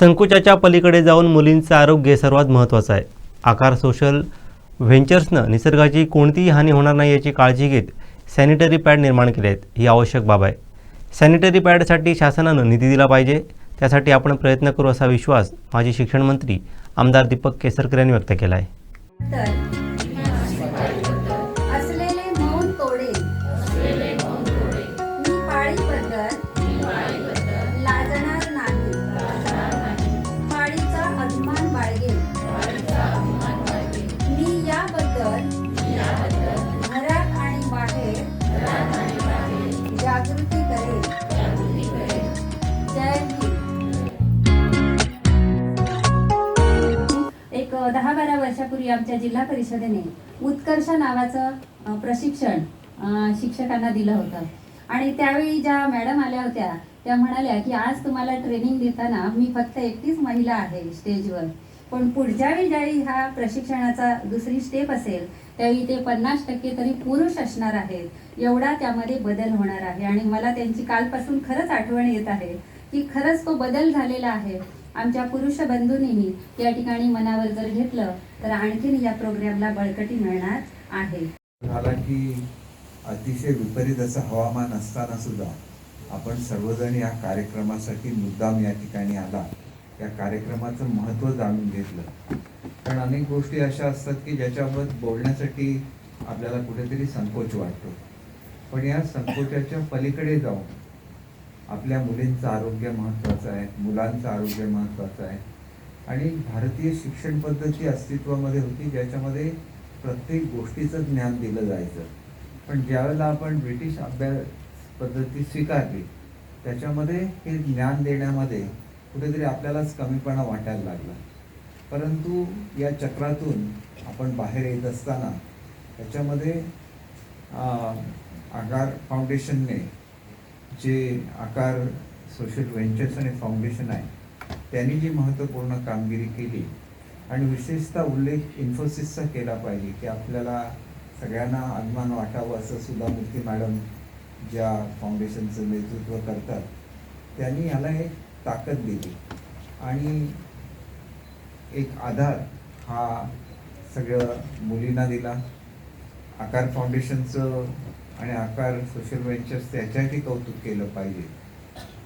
संकोचाच्या पलीकडे जाऊन मुलींचं आरोग्य सर्वात महत्त्वाचं आहे. आकार सोशल व्हेंचर्सनं निसर्गाची कोणतीही हानी होणार नाही याची काळजी घेत सॅनिटरी पॅड निर्माण केले आहेत. ही आवश्यक बाब आहे. सॅनिटरी पॅडसाठी शासनानं निधी दिला पाहिजे. त्यासाठी आपण प्रयत्न करू असा विश्वास माजी शिक्षण मंत्री आमदार दीपक केसरकर यांनी व्यक्त केला आहे. वर्षापूर्वी आमच्या जिल्हा परिषदेने उत्कर्ष नावाचं प्रशिक्षण शिक्षकांना दिलं होतं. आणि त्यावेळी ज्या मॅडम आल्या होत्या त्या म्हणाल्या की आज तुम्हाला ट्रेनिंग देताना मी फक्त एकटीच महिला आहे स्टेजवर. पण पुढच्या वेळी ज्यावेळी हा प्रशिक्षणाचा दुसरी स्टेप असेल त्यावेळी ते पन्नास टक्के तरी पुरुष असणार आहेत. एवढा त्यामध्ये बदल होणार आहे. आणि मला त्यांची कालपासून खरंच आठवण येत आहे की खरंच तो बदल झालेला आहे. आमच्या पुरुष बंधूंनीही या ठिकाणी मनावर जर घेतलं तर आणखीन या प्रोग्रामला बळकटी मिळणार आहे. झाला की अतिशय विपरीत असं हवामान असताना सुद्धा आपण सर्वजण या कार्यक्रमासाठी मुद्दाम या ठिकाणी आला. या कार्यक्रमाचं महत्त्व जाणून घेतलं. कारण अनेक गोष्टी अशा असतात की ज्याच्याबद्दल बोलण्यासाठी आपल्याला कुठेतरी संकोच वाटतो. पण या संकोचाच्या पलीकडे जाऊन आपल्या मुलींचं आरोग्य महत्त्वाचं आहे मुलांचं आरोग्य महत्त्वाचं आहे. आणि भारतीय शिक्षण पद्धती अस्तित्वामध्ये होती ज्याच्यामध्ये प्रत्येक गोष्टीचं ज्ञान दिलं जायचं. पण ज्यावेळेला आपण ब्रिटिश अभ्यास पद्धती स्वीकारली त्याच्यामध्ये हे ज्ञान देण्यामध्ये कुठेतरी आपल्यालाच कमीपणा वाटायला लागला. परंतु या चक्रातून आपण बाहेर येत असताना त्याच्यामध्ये आगार फाउंडेशनने जे आकार सोशल व्हेंचर्स आणि फाउंडेशन आहे त्यांनी जी महत्त्वपूर्ण कामगिरी केली आणि विशेषतः उल्लेख इन्फोसिसचा केला पाहिजे की आपल्याला सगळ्यांना अभिमान वाटावं असं सुद्धा मूर्ती मॅडम ज्या फाउंडेशनचं नेतृत्व करतात त्यांनी याला एक ताकद दिली. आणि एक आधार हा सगळं मुलींना दिला. आकार फाउंडेशनचं आणि आकार सोशल वेंचर्स त्याच्याही कौतुक केलं पाहिजे.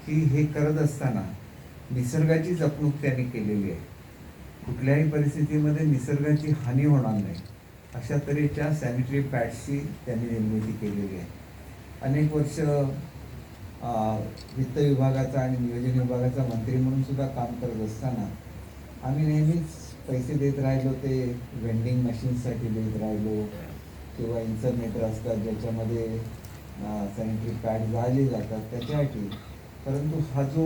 की हे करत असताना निसर्गाची जपणूक त्यांनी केलेली आहे. कुठल्याही परिस्थितीमध्ये निसर्गाची हानी होणार नाही. अशा तऱ्हेच्या सॅनिटरी पॅड्सची त्यांनी निर्मिती केलेली आहे. अनेक वर्ष वित्त विभागाचा आणि नियोजन विभागाचा मंत्री म्हणून सुद्धा काम करत असताना आम्ही नेहमीच पैसे देत राहिलो ते वेंडिंग मशीनसाठी देत राहिलो किंवा इन्सर्नेटर असतात ज्याच्यामध्ये सॅनिटरी पॅड जाळले जातात त्याच्यासाठी परंतु हा जो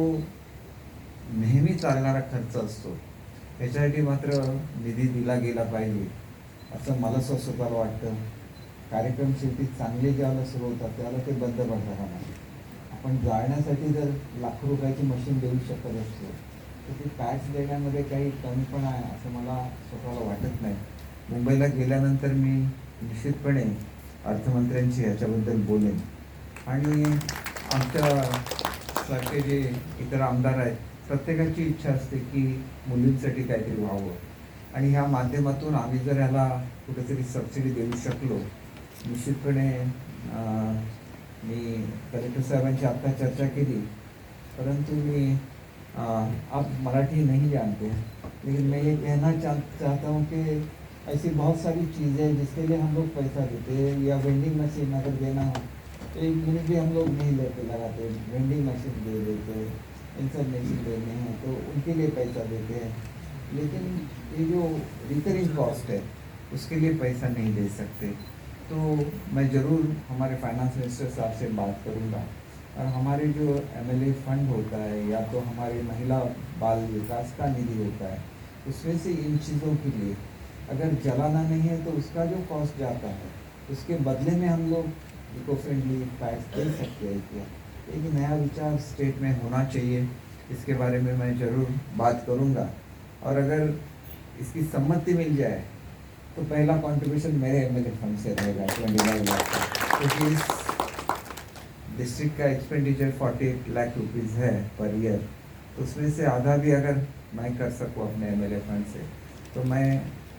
नेहमी चालणारा खर्च असतो त्याच्यासाठी मात्र निधी दिला गेला पाहिजे असं मला स्वस्वतःला वाटतं. कार्यक्रम शेवटी चांगले ज्याला सुरू होतात त्याला ते बंद पडतात नाही. आपण जाळण्यासाठी जर लाखो रुपयाची मशीन देऊ शकत असतो तर ते पॅच देण्यामध्ये काही कमीपणा आहे असं मला स्वतःला वाटत नाही. मुंबईला गेल्यानंतर मी निश्चितपणे अर्थमंत्र्यांशी याच्याबद्दल बोलेन. आणि आमच्या सारखे जे इतर आमदार आहेत प्रत्येकाची इच्छा असते की मुलींसाठी काहीतरी व्हावं. आणि ह्या माध्यमातून आम्ही जर ह्याला कुठेतरी सबसिडी देऊ शकलो निश्चितपणे मी कलेक्टर साहेबांची आत्ता चर्चा केली. परंतु मी आप मराठी नहीं जानते लेकिन मैं ये कहना चाहता हूँ कि ऐसी बहुत सारी चीज़ें हैं जिसके लिए हम लोग पैसा देते हैं या वेंडिंग मशीन अगर देना हो तो एक मिनट भी हम लोग नहीं लेते, लगाते वेंडिंग मशीन दे देते हैं इंसरनेशन देने हैं तो उनके लिए पैसा देते हैं। लेकिन ये जो रिकरिंग कॉस्ट है, उसके लिए पैसा नहीं दे सकते। तो मैं ज़रूर हमारे फाइनेंस मिनिस्टर साहब से बात करूँगा। और हमारे जो एमएलए फंड होता है, या तो हमारे महिला बाल विकास का निधि होता है, उसमें से इन चीज़ों के लिए अगर जलाना नहीं है तो उसका जो कॉस्ट जाता है, उसके बदले में हम लोग इको फ्रेंडली पैड्स दे सकते हैं क्या? एक नया विचार स्टेट में होना चाहिए। इसके बारे में मैं ज़रूर बात करूँगा। और अगर इसकी सम्मति मिल जाए तो पहला कंट्रीब्यूशन मेरे एमएलए फंड से रहेगा ट्वेंटी फाइव लाख क्योंकि इस डिस्ट्रिक्ट का expenditure forty eight lakh rupees है पर ईयर उसमें से आधा भी अगर मैं कर सकूँ अपने एम एल फंड से तो मैं